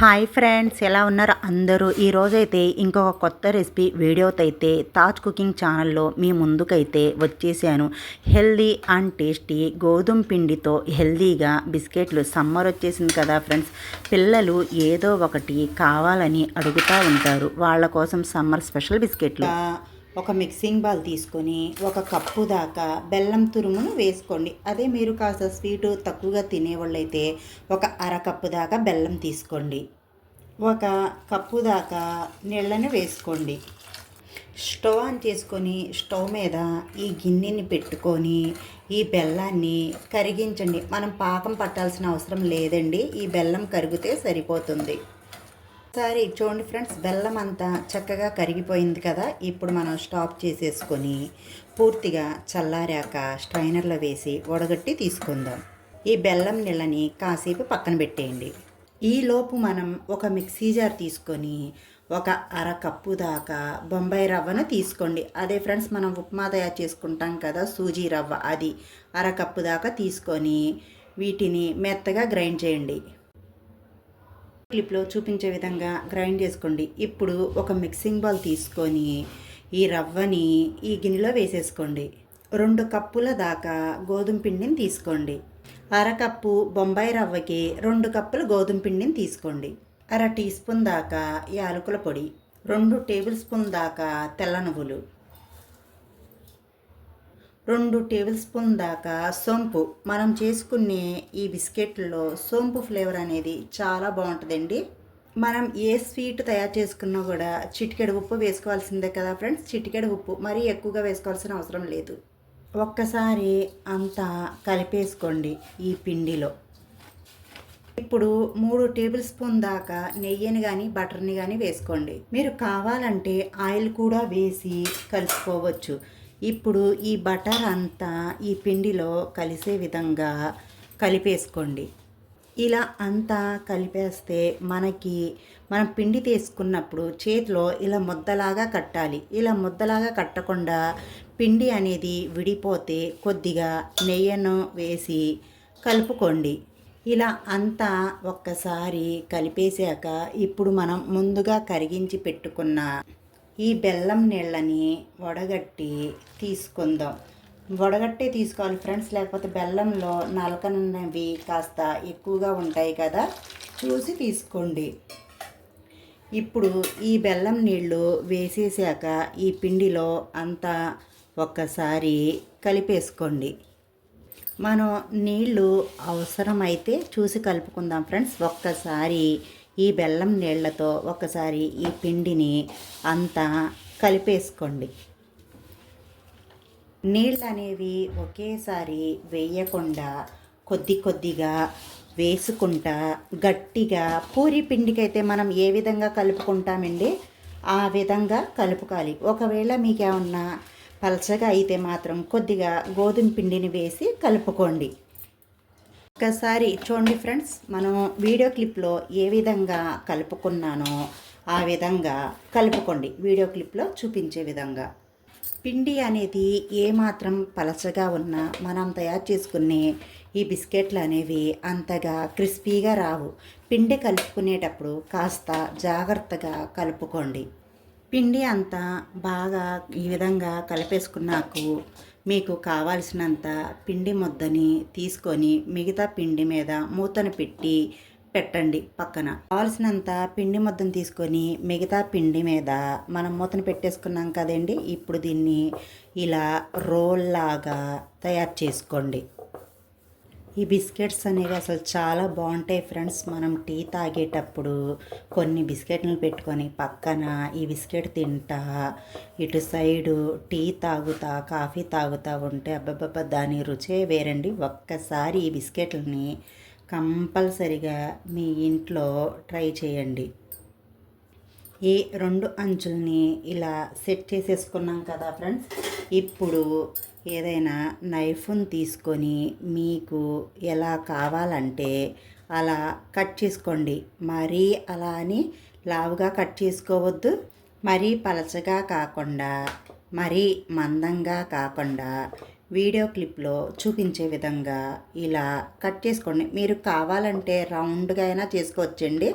Hi friends ఎలా ఉన్నారు అందరూ? ఈరోజైతే ఇంకొక కొత్త రెసిపీ వీడియోతో అయితే తాజ్ కుకింగ్ ఛానల్లో మీ ముందుకైతే వచ్చేసాను. హెల్దీ అండ్ టేస్టీ గోధుమ పిండితో హెల్దీగా బిస్కెట్లు సమ్మర్ వచ్చేసింది కదా ఫ్రెండ్స్. పిల్లలు ఏదో ఒకటి కావాలని అడుగుతూ ఉంటారు. వాళ్ళ కోసం సమ్మర్ స్పెషల్ బిస్కెట్లు. ఒక మిక్సింగ్ బాల్ తీసుకొని ఒక కప్పు దాకా బెల్లం తురుమును వేసుకోండి. అదే మీరు కాస్త స్వీటు తక్కువగా తినేవాళ్ళైతే ఒక అర కప్పు దాకా బెల్లం తీసుకోండి. ఒక కప్పు దాకా నీళ్ళని వేసుకోండి. స్టవ్ ఆన్ చేసుకొని స్టవ్ మీద ఈ గిన్నెని పెట్టుకొని ఈ బెల్లాన్ని కరిగించండి. మనం పాకం పట్టాల్సిన అవసరం లేదండి. ఈ బెల్లం కరిగితే సరిపోతుంది. ఒకసారి చూడండి ఫ్రెండ్స్ బెల్లం అంతా చక్కగా కరిగిపోయింది కదా. ఇప్పుడు మనం స్టాప్ చేసేసుకొని పూర్తిగా చల్లారాక స్ట్రైనర్లో వేసి వడగట్టి తీసుకుందాం. ఈ బెల్లం నీళ్ళని కాసేపు పక్కన పెట్టేయండి. ఈలోపు మనం ఒక మిక్సీ జార్ తీసుకొని ఒక అర కప్పు దాకా బొంబాయి రవ్వను తీసుకోండి. అదే ఫ్రెండ్స్ మనం ఉప్మా తయారు చేసుకుంటాం కదా సూజీ రవ్వ అది అర కప్పు దాకా తీసుకొని వీటిని మెత్తగా గ్రైండ్ చేయండి. క్లిప్లో చూపించే విధంగా గ్రైండ్ చేసుకోండి. ఇప్పుడు ఒక మిక్సింగ్ బౌల్ తీసుకొని ఈ రవ్వని ఈ గిన్నెలో వేసేసుకోండి. రెండు కప్పుల దాకా గోధుమ పిండిని తీసుకోండి. అరకప్పు బొంబాయి రవ్వకి రెండు కప్పులు గోధుమ పిండిని తీసుకోండి. అర టీ స్పూన్ దాకా యాలకుల పొడి రెండు టేబుల్ స్పూన్ దాకా తెల్ల నువ్వులు రెండు టేబుల్ స్పూన్ దాకా సోంపు. మనం చేసుకునే ఈ బిస్కెట్లో సోంపు ఫ్లేవర్ అనేది చాలా బాగుంటుందండి. మనం ఏ స్వీట్ తయారు చేసుకున్నా కూడా చిటికెడు ఉప్పు వేసుకోవాల్సిందే కదా ఫ్రెండ్స్. చిటికెడు ఉప్పు మరీ ఎక్కువగా వేసుకోవాల్సిన అవసరం లేదు. ఒక్కసారి అంతా కలిపేసుకోండి ఈ పిండిలో. ఇప్పుడు మూడు టేబుల్ స్పూన్ దాకా నెయ్యిని కానీ బటర్ని కానీ వేసుకోండి. మీరు కావాలంటే ఆయిల్ కూడా వేసి కలుపుకోవచ్చు. ఇప్పుడు ఈ బటర్ అంతా ఈ పిండిలో కలిసే విధంగా కలిపేసుకోండి. ఇలా అంతా కలిపేస్తే మనకి మనం పిండి తీసుకున్నప్పుడు చేతిలో ఇలా ముద్దలాగా కట్టాలి. ఇలా ముద్దలాగా కట్టకుండా పిండి అనేది విడిపోతే కొద్దిగా నెయ్యను వేసి కలుపుకోండి. ఇలా అంతా ఒక్కసారి కలిపేశాక ఇప్పుడు మనం ముందుగా కరిగించి పెట్టుకున్న ఈ బెల్లం నీళ్ళని వడగట్టి తీసుకుందాం. వడగట్టే తీసుకోవాలి ఫ్రెండ్స్. లేకపోతే బెల్లంలో నలకనవి కాస్త ఎక్కువగా ఉంటాయి కదా చూసి తీసుకోండి. ఇప్పుడు ఈ బెల్లం నీళ్ళు వేసేసాక ఈ పిండిలో అంతా ఒక్కసారి కలిపేసుకోండి. మనం నీళ్ళు అవసరమైతే చూసి కలుపుకుందాం ఫ్రెండ్స్. ఒక్కసారి ఈ బెల్లం నీళ్ళతో ఒకసారి ఈ పిండిని అంతా కలిపేసుకోండి. నీళ్ళు అనేవి ఒకేసారి వేయకుండా కొద్ది కొద్దిగా వేసుకుంటా గట్టిగా పూరి పిండికైతే మనం ఏ విధంగా కలుపుకుంటామండి? ఆ విధంగా కలుపుకోవాలి. ఒకవేళ మీకేమన్నా పలచగా అయితే మాత్రం కొద్దిగా గోధుమ పిండిని వేసి కలుపుకోండి. ఒక్కసారి చూడండి ఫ్రెండ్స్ మనం వీడియో క్లిప్లో ఏ విధంగా కలుపుకున్నానో ఆ విధంగా కలుపుకోండి. వీడియో క్లిప్లో చూపించే విధంగా. పిండి అనేది ఏమాత్రం పలచగా ఉన్నా మనం తయారు చేసుకునే ఈ బిస్కెట్లు అనేవి అంతగా క్రిస్పీగా రావు. పిండి కలుపుకునేటప్పుడు కాస్త జాగ్రత్తగా కలుపుకోండి. పిండి అంతా బాగా ఈ విధంగా కలిపేసుకున్నాకు మీకు కావాల్సినంత పిండి ముద్దని తీసుకొని మిగతా పిండి మీద మూతను పెట్టి పెట్టండి పక్కన. కావాల్సినంత పిండి ముద్దను తీసుకొని మిగతా పిండి మీద మనం మూతను పెట్టేసుకున్నాం కదండి ఇప్పుడు దీన్ని ఇలా రోల్ లాగా తయారు చేసుకోండి. ఈ బిస్కెట్స్ అనేవి అసలు చాలా బాగుంటాయి ఫ్రెండ్స్. మనం టీ తాగేటప్పుడు కొన్ని బిస్కెట్లను పెట్టుకొని పక్కన ఈ బిస్కెట్ తింటా ఇటు సైడు టీ తాగుతా కాఫీ తాగుతా ఉంటే అబ్బబ్బబ్బ దాని రుచే వేరండి. ఒక్కసారి ఈ బిస్కెట్లని కంపల్సరిగా మీ ఇంట్లో ట్రై చేయండి. ఈ రెండు అంచుల్ని ఇలా సెట్ చేసేసుకున్నాం కదా ఫ్రెండ్స్. ఇప్పుడు ఏదైనా నైఫ్ని తీసుకొని మీకు ఎలా కావాలంటే అలా కట్ చేసుకోండి. మరీ అలా అని లావుగా కట్ చేసుకోవద్దు. మరీ పలచగా కాకుండా మరీ మందంగా కాకుండా వీడియో క్లిప్లో చూపించే విధంగా ఇలా కట్ చేసుకోండి. మీరు కావాలంటే రౌండ్గా అయినా చేసుకోవచ్చండి.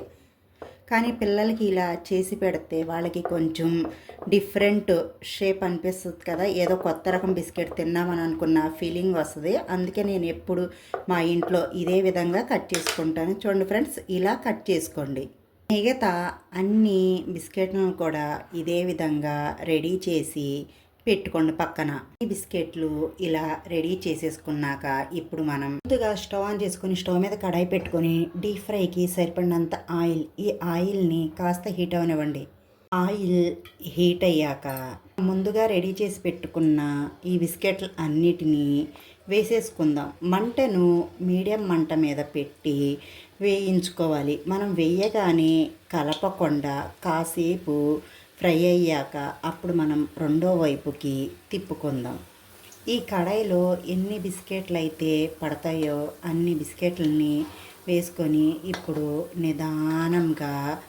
కానీ పిల్లలకి ఇలా చేసి పెడితే వాళ్ళకి కొంచెం డిఫరెంట్ షేప్ అనిపిస్తుంది కదా. ఏదో కొత్త రకం బిస్కెట్ తిన్నామని అనుకున్న ఫీలింగ్ వస్తుంది. అందుకే నేను ఎప్పుడు మా ఇంట్లో ఇదే విధంగా కట్ చేసుకుంటాను. చూడండి ఫ్రెండ్స్ ఇలా కట్ చేసుకోండి. మిగతా అన్ని బిస్కెట్లను కూడా ఇదే విధంగా రెడీ చేసి పెట్టుకోండి పక్కన. ఈ బిస్కెట్లు ఇలా రెడీ చేసేసుకున్నాక ఇప్పుడు మనం ముందుగా స్టవ్ ఆన్ చేసుకుని స్టవ్ మీద కడాయి పెట్టుకొని డీప్ ఫ్రైకి సరిపడినంత ఆయిల్ ఈ ఆయిల్ని కాస్త హీట్ అవనివ్వండి. ఆయిల్ హీట్ అయ్యాక ముందుగా రెడీ చేసి పెట్టుకున్న ఈ బిస్కెట్లు అన్నిటినీ వేసేసుకుందాం. మంటను మీడియం మంట మీద పెట్టి వేయించుకోవాలి. మనం వేయగానే కలపకుండా కాసేపు ఫ్రై అయ్యాక అప్పుడు మనం రెండో వైపుకి తిప్పుకుందాం. ఈ కడాయిలో ఎన్ని బిస్కెట్లు అయితే పడతాయో అన్ని బిస్కెట్లని వేసుకొని ఇప్పుడు నిదానంగా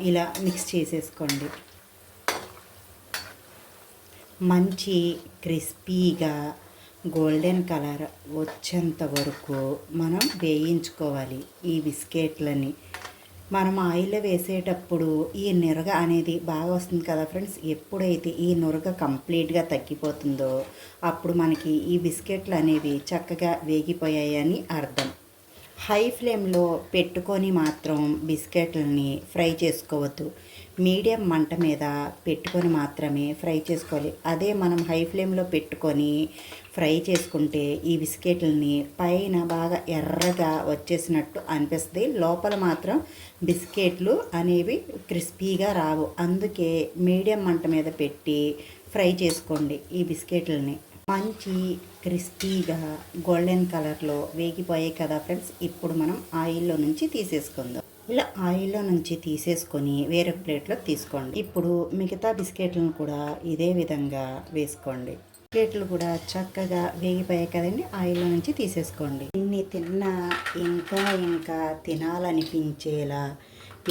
ఇలా మిక్స్ చేసేసుకోండి. మంచి క్రిస్పీగా గోల్డెన్ కలర్ వచ్చేంత వరకు మనం వేయించుకోవాలి ఈ బిస్కెట్లని. మనం ఆయిల్లో వేసేటప్పుడు ఈ నురగ అనేది బాగా వస్తుంది కదా ఫ్రెండ్స్. ఎప్పుడైతే ఈ నురగ కంప్లీట్గా తగ్గిపోతుందో అప్పుడు మనకి ఈ బిస్కెట్లు అనేవి చక్కగా వేగిపోయాయని అర్థం. హై ఫ్లేమ్లో పెట్టుకొని మాత్రం బిస్కెట్లని ఫ్రై చేసుకోవద్దు. మీడియం మంట మీద పెట్టుకొని మాత్రమే ఫ్రై చేసుకోవాలి. అదే మనం హై ఫ్లేమ్లో పెట్టుకొని ఫ్రై చేసుకుంటే ఈ బిస్కెట్లని పైన బాగా ఎర్రగా వచ్చేసినట్టు అనిపిస్తుంది. లోపల మాత్రం బిస్కెట్లు అనేవి క్రిస్పీగా రావు. అందుకే మీడియం మంట మీద పెట్టి ఫ్రై చేసుకోండి ఈ బిస్కెట్లని. మంచి క్రిస్పీగా గోల్డెన్ కలర్లో వేగిపోయాయి కదా ఫ్రెండ్స్. ఇప్పుడు మనం ఆయిల్లో నుంచి తీసేసుకుందాం. ఇలా ఆయిల్లో నుంచి తీసేసుకొని వేరే ప్లేట్లో తీసుకోండి. ఇప్పుడు మిగతా బిస్కెట్లను కూడా ఇదే విధంగా వేసుకోండి. బిస్కెట్లు కూడా చక్కగా వేగిపోయాయి కదండి ఆయిల్లో నుంచి తీసేసుకోండి. ఇన్ని తిన్నా ఇంకా ఇంకా తినాలనిపించేలా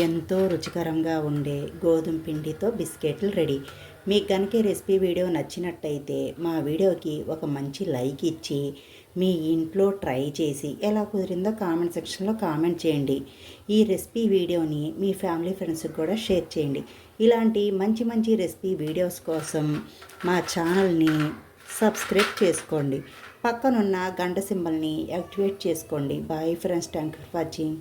ఎంతో రుచికరంగా ఉండే గోధుమ పిండితో బిస్కెట్లు రెడీ. మీకు కనుక రెసిపీ వీడియో నచ్చినట్టయితే మా వీడియోకి ఒక మంచి లైక్ ఇచ్చి మీ ఇంట్లో ట్రై చేసి ఎలా కుదిరిందో కామెంట్ సెక్షన్లో కామెంట్ చేయండి. ఈ రెసిపీ వీడియోని మీ ఫ్యామిలీ ఫ్రెండ్స్కి కూడా షేర్ చేయండి. ఇలాంటి మంచి మంచి రెసిపీ వీడియోస్ కోసం మా ఛానల్ని సబ్స్క్రైబ్ చేసుకోండి. పక్కనున్న గంట సింబల్ని యాక్టివేట్ చేసుకోండి. Bye friends thank you for watching.